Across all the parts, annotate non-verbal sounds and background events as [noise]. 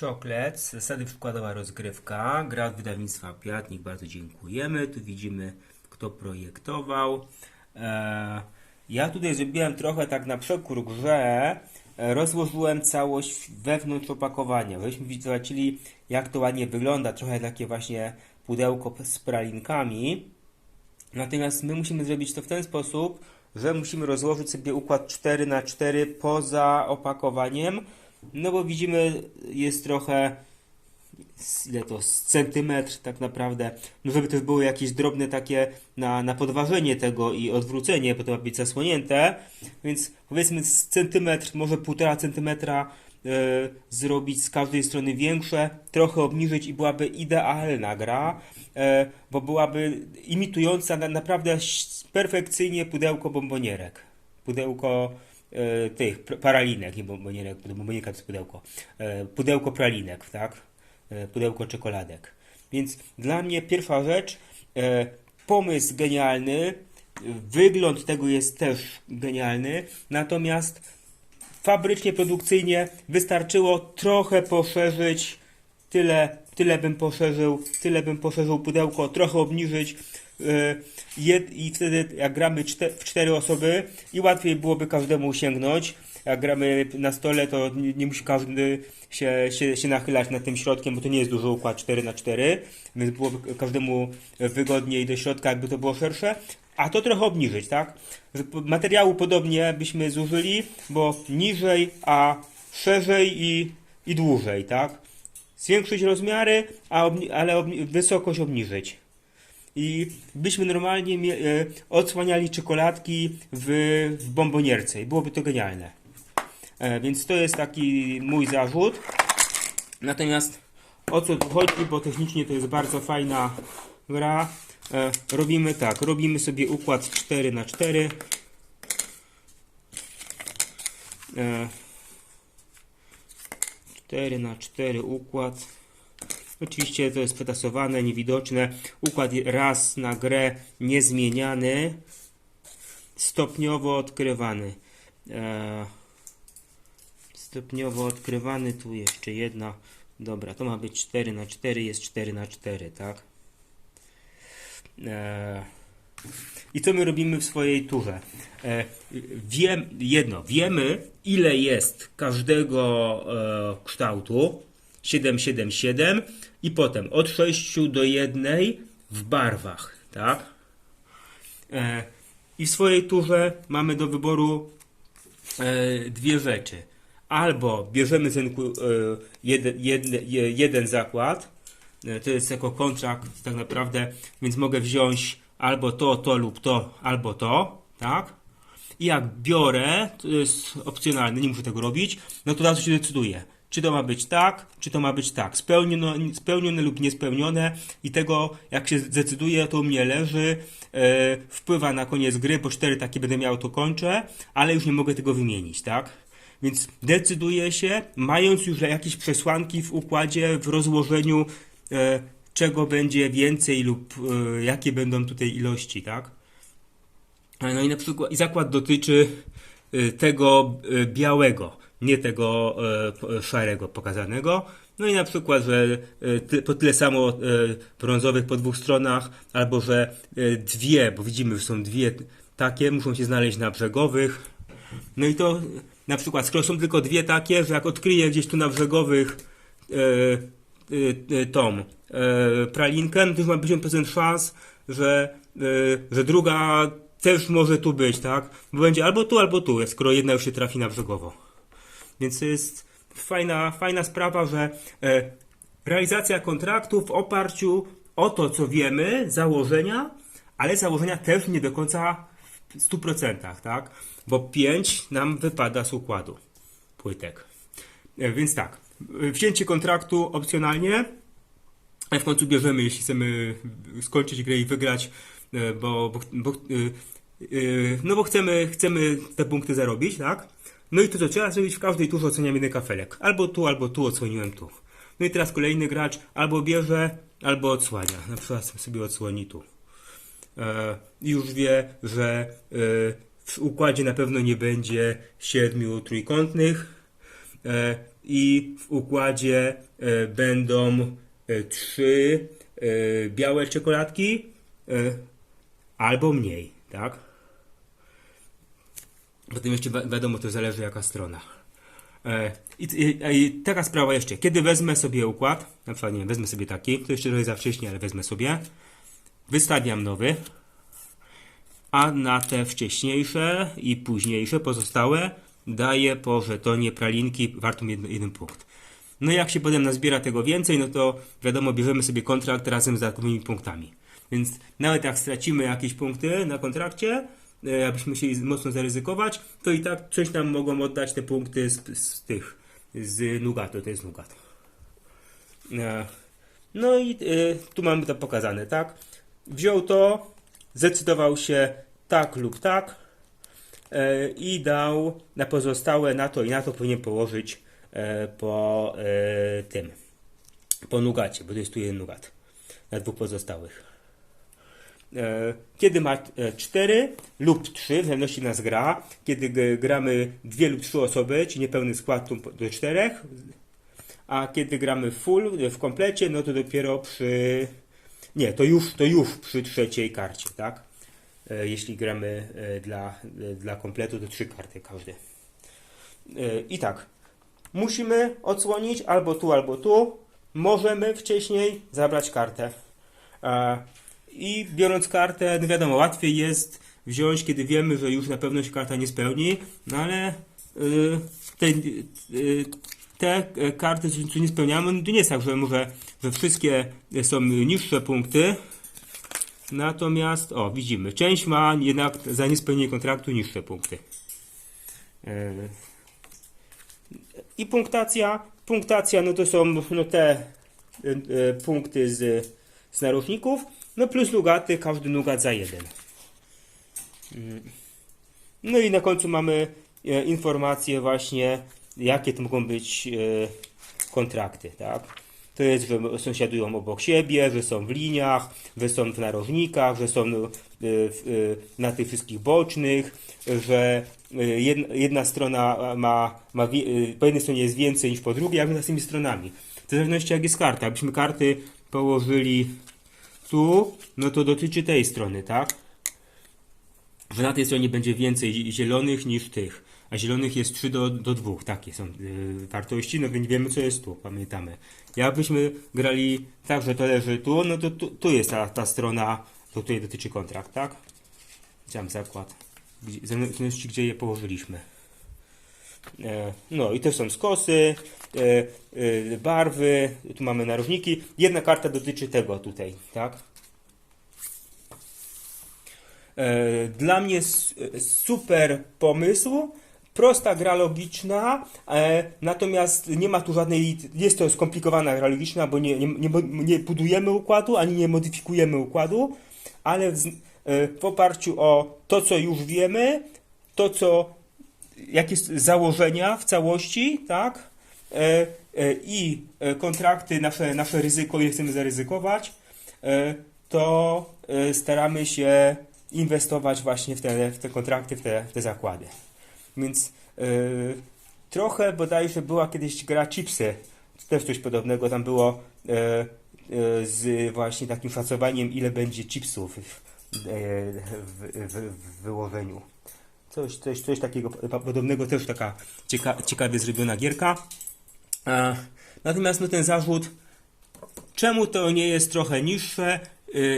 Czoklet, zasady przykładowa rozgrywka, gra wydawnictwa Piatnik, bardzo dziękujemy. Tu widzimy, kto projektował. E, ja tutaj zrobiłem trochę tak na przekór grze, e, rozłożyłem całość wewnątrz opakowania. Żebyśmy zobaczyli, jak to ładnie wygląda, trochę takie właśnie pudełko z pralinkami. Natomiast my musimy zrobić to w ten sposób, że musimy rozłożyć sobie układ 4 na 4 poza opakowaniem. No bo widzimy, jest trochę ile to, centymetr tak naprawdę, no żeby też były jakieś drobne takie na, na podważenie tego i odwrócenie, bo to ma być zasłonięte, więc powiedzmy z centymetr, może półtora centymetra e, zrobić z każdej strony większe, trochę obniżyć i byłaby idealna gra, e, bo byłaby imitująca na, naprawdę perfekcyjnie pudełko bombonierek. Pudełko tych pr- paralinek, nie bombonierek, bo bombonierka to jest pudełko. E, pudełko pralinek, tak? E, pudełko czekoladek. Więc dla mnie pierwsza rzecz, e, pomysł genialny, e, wygląd tego jest też genialny, natomiast fabrycznie, produkcyjnie wystarczyło trochę poszerzyć, tyle, tyle bym poszerzył, tyle bym poszerzył pudełko, trochę obniżyć e, i wtedy jak gramy w cztery osoby i łatwiej byłoby każdemu sięgnąć. Jak gramy na stole, to nie, musi każdy się, się, się nachylać nad tym środkiem, bo to nie jest duży układ 4 na 4 więc byłoby każdemu wygodniej do środka, jakby to było szersze. A to trochę obniżyć, tak? Materiału podobnie byśmy zużyli, bo niżej, a szerzej i, i dłużej, tak? Zwiększyć rozmiary, a obni- ale obni- wysokość obniżyć. I byśmy normalnie e, odsłaniali czekoladki w, w bombonierce i byłoby to genialne. E, więc to jest taki mój zarzut. Natomiast o co tu chodzi, bo technicznie to jest bardzo fajna gra. E, robimy tak, robimy sobie układ 4 na 4 e, 4 na 4 układ. Oczywiście to jest przetasowane, niewidoczne. Układ raz na grę niezmieniany, stopniowo odkrywany. E, stopniowo odkrywany, tu jeszcze jedna. Dobra, to ma być 4 na 4 jest 4 na 4 tak? E, I co my robimy w swojej turze? E, wiem, jedno, wiemy ile jest każdego e, kształtu. 7, 7, 7 i potem od 6 do 1 w barwach, tak? E, I w swojej turze mamy do wyboru e, dwie rzeczy. Albo bierzemy ten ku- e, jeden, jeden, je- jeden zakład, e, to jest jako kontrakt tak naprawdę, więc mogę wziąć albo to, to lub to, albo to, tak? I jak biorę, to jest opcjonalne, nie muszę tego robić, no to razu się decyduję. Czy to ma być tak, czy to ma być tak. Spełnione, spełnione lub niespełnione i tego, jak się zdecyduję, to u mnie leży, e, wpływa na koniec gry, bo cztery takie będę miał, to kończę, ale już nie mogę tego wymienić, tak? Więc decyduję się, mając już jakieś przesłanki w układzie, w rozłożeniu, e, czego będzie więcej lub e, jakie będą tutaj ilości, tak? No i na przykład i zakład dotyczy tego y, białego, nie tego y, szarego pokazanego. No i na przykład, że y, po tyle samo y, brązowych po dwóch stronach, albo że y, dwie, bo widzimy, że są dwie takie, muszą się znaleźć na brzegowych. No i to y, na przykład, skoro są tylko dwie takie, że jak odkryję gdzieś tu na brzegowych y, y, y, tą y, pralinkę, no to już ma 50% szans, że, y, że druga też może tu być, tak? Bo będzie albo tu, albo tu, skoro jedna już się trafi na brzegowo. Więc jest fajna, fajna sprawa, że e, realizacja kontraktu w oparciu o to, co wiemy, założenia, ale założenia też nie do końca w 100%, tak? Bo 5 nam wypada z układu płytek. E, Więc tak, e, wzięcie kontraktu opcjonalnie, ale w końcu bierzemy, jeśli chcemy skończyć grę i wygrać, bo, bo, bo, e, e, no bo chcemy, chcemy te punkty zarobić, tak? No i to co trzeba zrobić w każdej turze oceniam jeden kafelek. Albo tu, albo tu odsłoniłem tu. No i teraz kolejny gracz albo bierze, albo odsłania. Na przykład sobie odsłoni tu. E, już wie, że e, w układzie na pewno nie będzie siedmiu trójkątnych. E, i w układzie e, będą e, trzy e, białe czekoladki e, albo mniej, tak? Potem jeszcze wi- wiadomo, to zależy jaka strona. E, I, i, I taka sprawa jeszcze. Kiedy wezmę sobie układ, na przykład nie wezmę sobie taki, to jeszcze trochę za wcześnie, ale wezmę sobie. Wystawiam nowy, a na te wcześniejsze i późniejsze pozostałe daję po żetonie pralinki wartą jeden, jeden punkt. No i jak się potem nazbiera tego więcej, no to wiadomo, bierzemy sobie kontrakt razem z dodatkowymi punktami. Więc nawet jak stracimy jakieś punkty na kontrakcie, e, abyśmy chcieli mocno zaryzykować, to i tak coś nam mogą oddać te punkty z, z tych, z Nugatu, to jest Nugat. E, No i e, tu mamy to pokazane, tak? Wziął to, zdecydował się tak lub tak e, i dał na pozostałe na to i na to powinien położyć po e, tym, po nugacie, bo to jest tu jeden nugat na dwóch pozostałych. E, Kiedy ma 4 lub 3, w zależności nas gra, kiedy gramy dwie lub trzy osoby, czyli niepełny skład do czterech, a kiedy gramy full, e, w komplecie, no to dopiero przy... Nie, to już, to już przy trzeciej karcie, tak? E, Jeśli gramy e, dla, e, dla kompletu, to trzy karty każdy. E, I tak, musimy odsłonić albo tu, albo tu. Możemy wcześniej zabrać kartę. E, I biorąc kartę, no wiadomo, łatwiej jest wziąć, kiedy wiemy, że już na pewno się karta nie spełni, no ale y, te, y, te e, karty, co nie spełniamy, no to nie jest tak, że może, że wszystkie są niższe punkty, natomiast, o, widzimy, część ma jednak za niespełnienie kontraktu niższe punkty. I punktacja, punktacja, no to są no te e, e, punkty z, z narożników, no plus nugaty, każdy nugat za jeden. Mm. No i na końcu mamy e, informacje właśnie, jakie to mogą być e, kontrakty, tak? To jest, że sąsiadują obok siebie, że są w liniach, że są w narożnikach, że są e, e, na tych wszystkich bocznych, że e, jedna, strona ma, ma po jednej stronie jest więcej niż po drugiej, jak z tymi stronami. W zależności jak jest karta. Jakbyśmy karty położyli tu, no to dotyczy tej strony, tak? Że na tej stronie będzie więcej zielonych niż tych. A zielonych jest 3 do, do 2. Takie są yy, wartości, no więc wiemy co jest tu, pamiętamy. Jakbyśmy grali tak, że to leży tu, no to tu, tu jest ta, ta strona, do której dotyczy kontrakt, tak? Chciałem zakład. Gdzie, zależności gdzie je położyliśmy. E, No i to są skosy, e, e, barwy, tu mamy narożniki. Jedna karta dotyczy tego tutaj, tak? E, Dla mnie super pomysł, prosta gra logiczna, e, natomiast nie ma tu żadnej, jest to skomplikowana gra logiczna, bo nie, nie, nie, nie budujemy układu, ani nie modyfikujemy układu, ale w, e, w oparciu o to, co już wiemy, to, co, jakie założenia w całości, tak, i kontrakty, nasze, nasze ryzyko, ile chcemy zaryzykować, to staramy się inwestować właśnie w te, w te kontrakty, w te, w te zakłady. Więc e, trochę bodajże była kiedyś gra Chipsy, też coś podobnego, tam było e, e, z właśnie takim szacowaniem, ile będzie chipsów w, w, w, w wyłożeniu. Coś, coś, coś takiego podobnego, też taka cieka, ciekawie zrobiona gierka. Natomiast no, ten zarzut, czemu to nie jest trochę niższe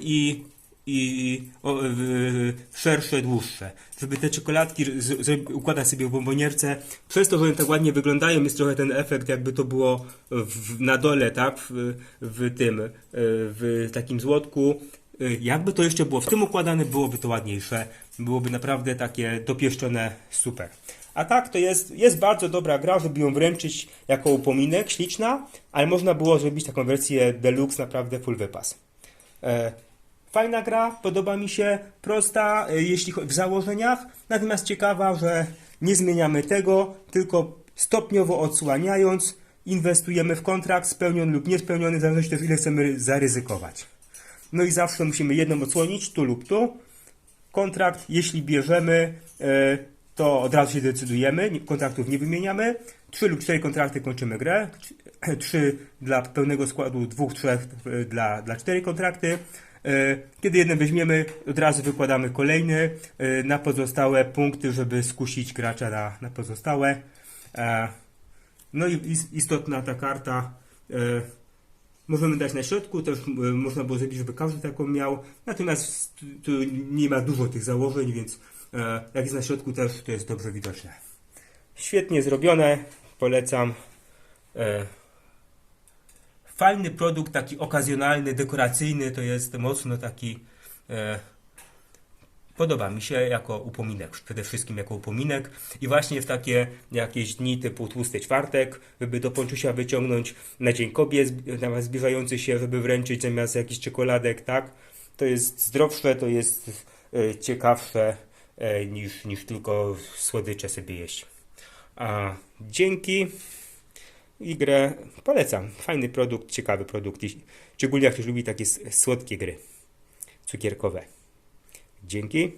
i, i o, w- szersze, dłuższe? Żeby te czekoladki z, z, układać sobie w bombonierce, przez to, że one tak ładnie wyglądają, jest trochę ten efekt, jakby to było w, na dole, tak? W, w tym, y, w takim złotku. Y, Jakby to jeszcze było w tym układane, byłoby to ładniejsze. Byłoby naprawdę takie dopieszczone super. A tak, to jest, jest bardzo dobra gra, żeby ją wręczyć jako upominek, śliczna, ale można było zrobić taką wersję deluxe, naprawdę full wypas. Fajna gra, podoba mi się, prosta, e, jeśli w założeniach, natomiast ciekawa, że nie zmieniamy tego, tylko stopniowo odsłaniając, inwestujemy w kontrakt spełniony lub niespełniony, w zależności od ile chcemy zaryzykować. No i zawsze musimy jedną odsłonić, tu lub tu. Kontrakt, jeśli bierzemy, e, to od razu się decydujemy, kontraktów nie wymieniamy. Trzy lub cztery kontrakty kończymy grę. [clears throat] Trzy dla pełnego składu, dwóch, trzech e, dla, dla cztery kontrakty. E, Kiedy jeden weźmiemy, od razu wykładamy kolejny e, na pozostałe punkty, żeby skusić gracza na, na pozostałe. E, No i is- istotna ta karta. Możemy dać na środku, też można było zrobić, żeby każdy taką miał. Natomiast tu nie ma dużo tych założeń, więc jak jest na środku też to jest dobrze widoczne. Świetnie zrobione, polecam. Fajny produkt, taki okazjonalny, dekoracyjny, to jest mocno taki. E, Podoba mi się jako upominek, przede wszystkim jako upominek i właśnie w takie jakieś dni typu tłusty czwartek, żeby do ponczusia wyciągnąć na Dzień Kobiet zbliżający się, żeby wręczyć zamiast jakichś czekoladek, tak? To jest zdrowsze, to jest e, ciekawsze e, niż, niż tylko słodycze sobie jeść. A dzięki i grę polecam. Fajny produkt, ciekawy produkt, szczególnie jak ktoś lubi takie słodkie gry cukierkowe. Dzięki.